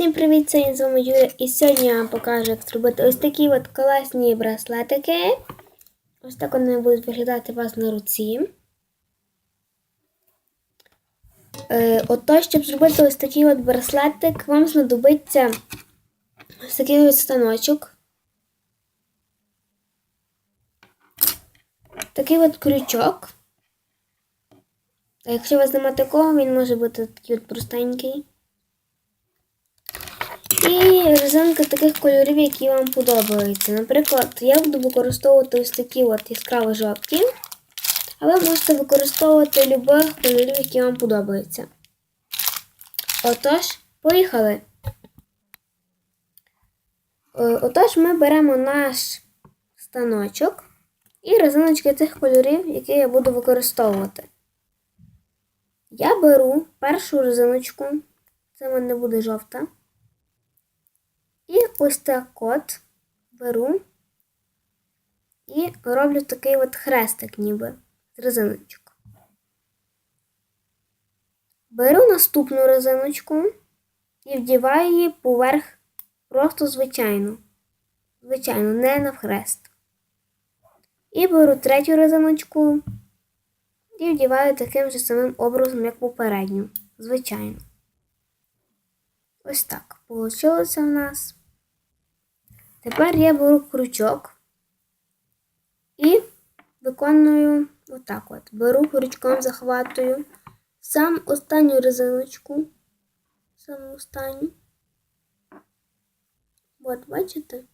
Всім привіт! Сьогодні з вами Юля і сьогодні я вам покажу, як зробити ось такі от класні браслетики. Ось так вони будуть виглядати у вас на руці. Е, ото, щоб зробити ось такий от браслетик, вам знадобиться ось такий от станочок. Такий от крючок. А якщо у вас немає такого, він може бути такий от простенький. І резинки таких кольорів, які вам подобаються. Наприклад, я буду використовувати ось такі от яскраво жовті, а ви можете використовувати любих кольорів, які вам подобаються. Отож, поїхали. Е, Отож, ми беремо наш станочок і резиночки тих кольорів, які я буду використовувати. Я беру першу резиночку, це в мене буде жовта. Ось так от беру і роблю такий от хрестик ніби з резиночок. Беру наступну резиночку і вдіваю її поверх просто звичайно. Звичайно, не навхрест. І беру третю резиночку і вдіваю таким же самим образом, як попередню. Звичайно. Ось так вийшло в нас. Тепер я беру крючок і виконую отак от. Беру крючком, захватую сам останню резиночку. Саму останню. От, бачите?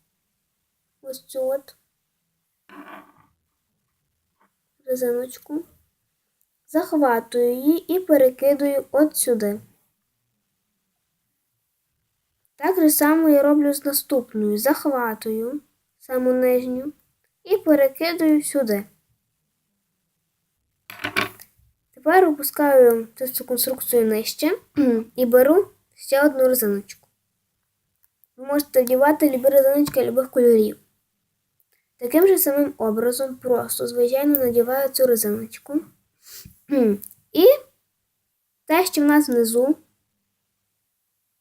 Ось цю от резиночку. Захватую її і перекидую от сюди. Так же само я роблю з наступною. Захватую саму нижню і перекидаю сюди. Тепер опускаю цю конструкцію нижче і беру ще одну резиночку. Ви можете вдівати любі резиночки любих кольорів. Таким же самим образом просто, звичайно, надіваю цю резиночку. І те, що в нас внизу.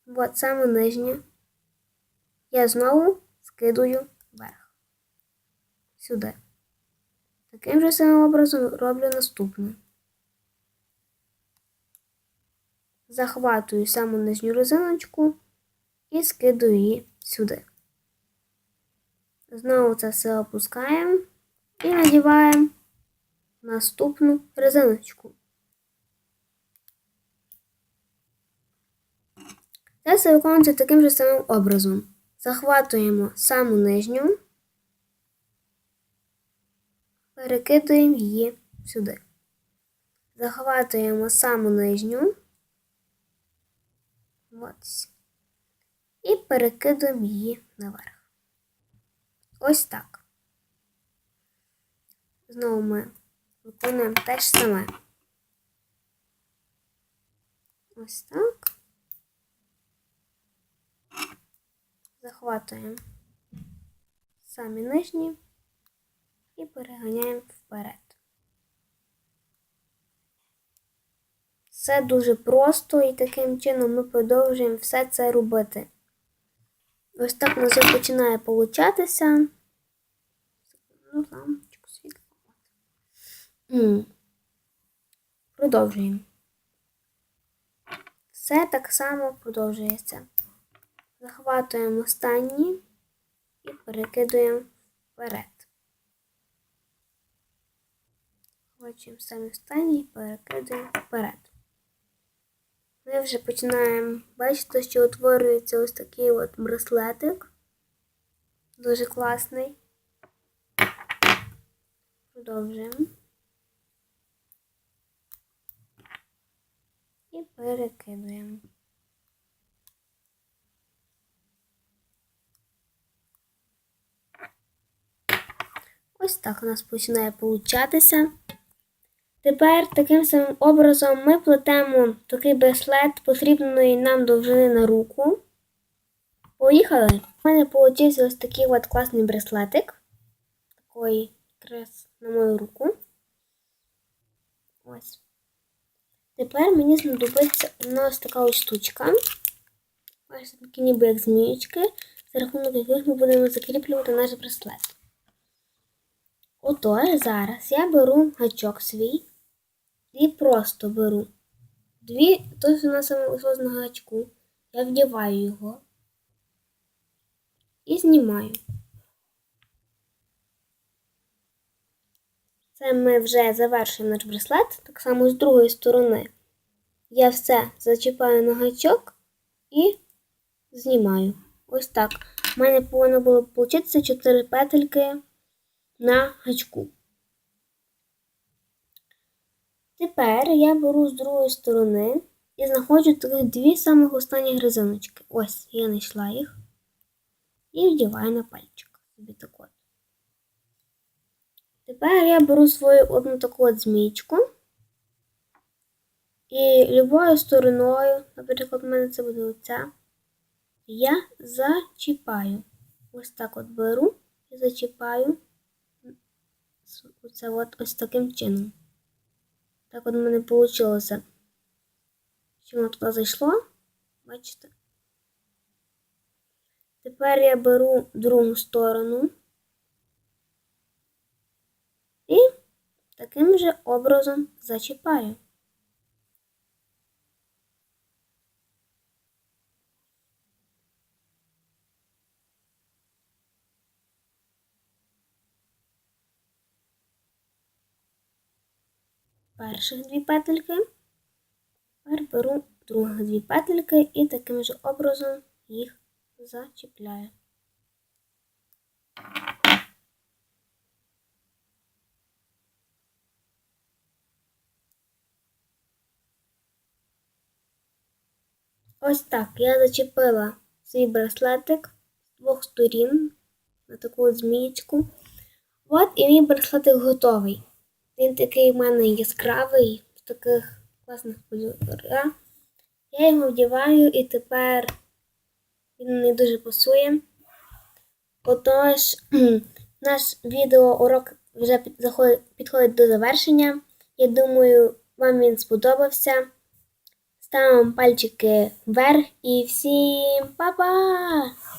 От саме нижнє. Я знову скидую вверх. Сюди. Таким же самим образом роблю наступне. Захватую саму нижню резиночку і скидую її сюди. Знову це все опускаємо і надіваємо наступну резиночку. Все виконується таким же самим образом. Захватуємо саму нижню, перекидуємо її сюди. Захватуємо саму нижню ось, і перекидуємо її наверх. Ось так. Знову ми виконуємо те ж саме. Ось так. Захватуємо самі нижні і переганяємо вперед. Все дуже просто і таким чином ми продовжуємо все це робити. Ось так у нас починає получатися. Ну, лампочку світло. Продовжуємо. Все так само продовжується. Захватуємо останні і перекидуємо вперед. Хочемо самі останні і перекидуємо вперед. Ми вже починаємо бачити, що утворюється ось такий от браслетик. Дуже класний. Продовжуємо. І перекидуємо. Ось так у нас починає получатися. Тепер таким самим образом ми плетемо такий браслет потрібної нам довжини на руку. Поїхали! У мене вийшов ось такий от класний браслетик. Такий якраз на мою руку. Ось. Тепер мені знадобиться ось така ось штучка. Ось такі ніби як зміючки, за рахунок яких ми будемо закріплювати наш браслет. Отож, зараз я беру гачок свій і просто беру дві, то, що у нас саме лишилось гачку, я вдіваю його і знімаю. Це ми вже завершуємо наш браслет, так само з другої сторони. Я все зачіпаю на гачок і знімаю. Ось так. У мене повинно було получитися 4 петельки на гачку. Тепер я беру з другої сторони і знаходжу таких дві самих останні гризиночки. Ось, я знайшла їх. І вдіваю на пальчик. Собі так от. Тепер я беру свою одну таку от змійку. І любою стороною, наприклад, у мене це буде оця, я зачіпаю. Ось так от беру і зачіпаю оце от ось таким чином. Так от в мене вийшло. Що воно туди зайшло. Бачите? Тепер я беру другу сторону і таким же образом зачіпаю. Перших дві петельки. Тепер беру других дві петельки і таким же образом їх зачіпляю. Ось так я зачепила свій браслетик з двох сторін на таку змієчку. От і мій браслетик готовий. Він такий в мене яскравий, в таких класних кольорах. Я його вдіваю і тепер він мені дуже пасує. Отож, наш відеоурок вже підходить до завершення. Я думаю, вам він сподобався. Ставимо пальчики вверх і всім па-па!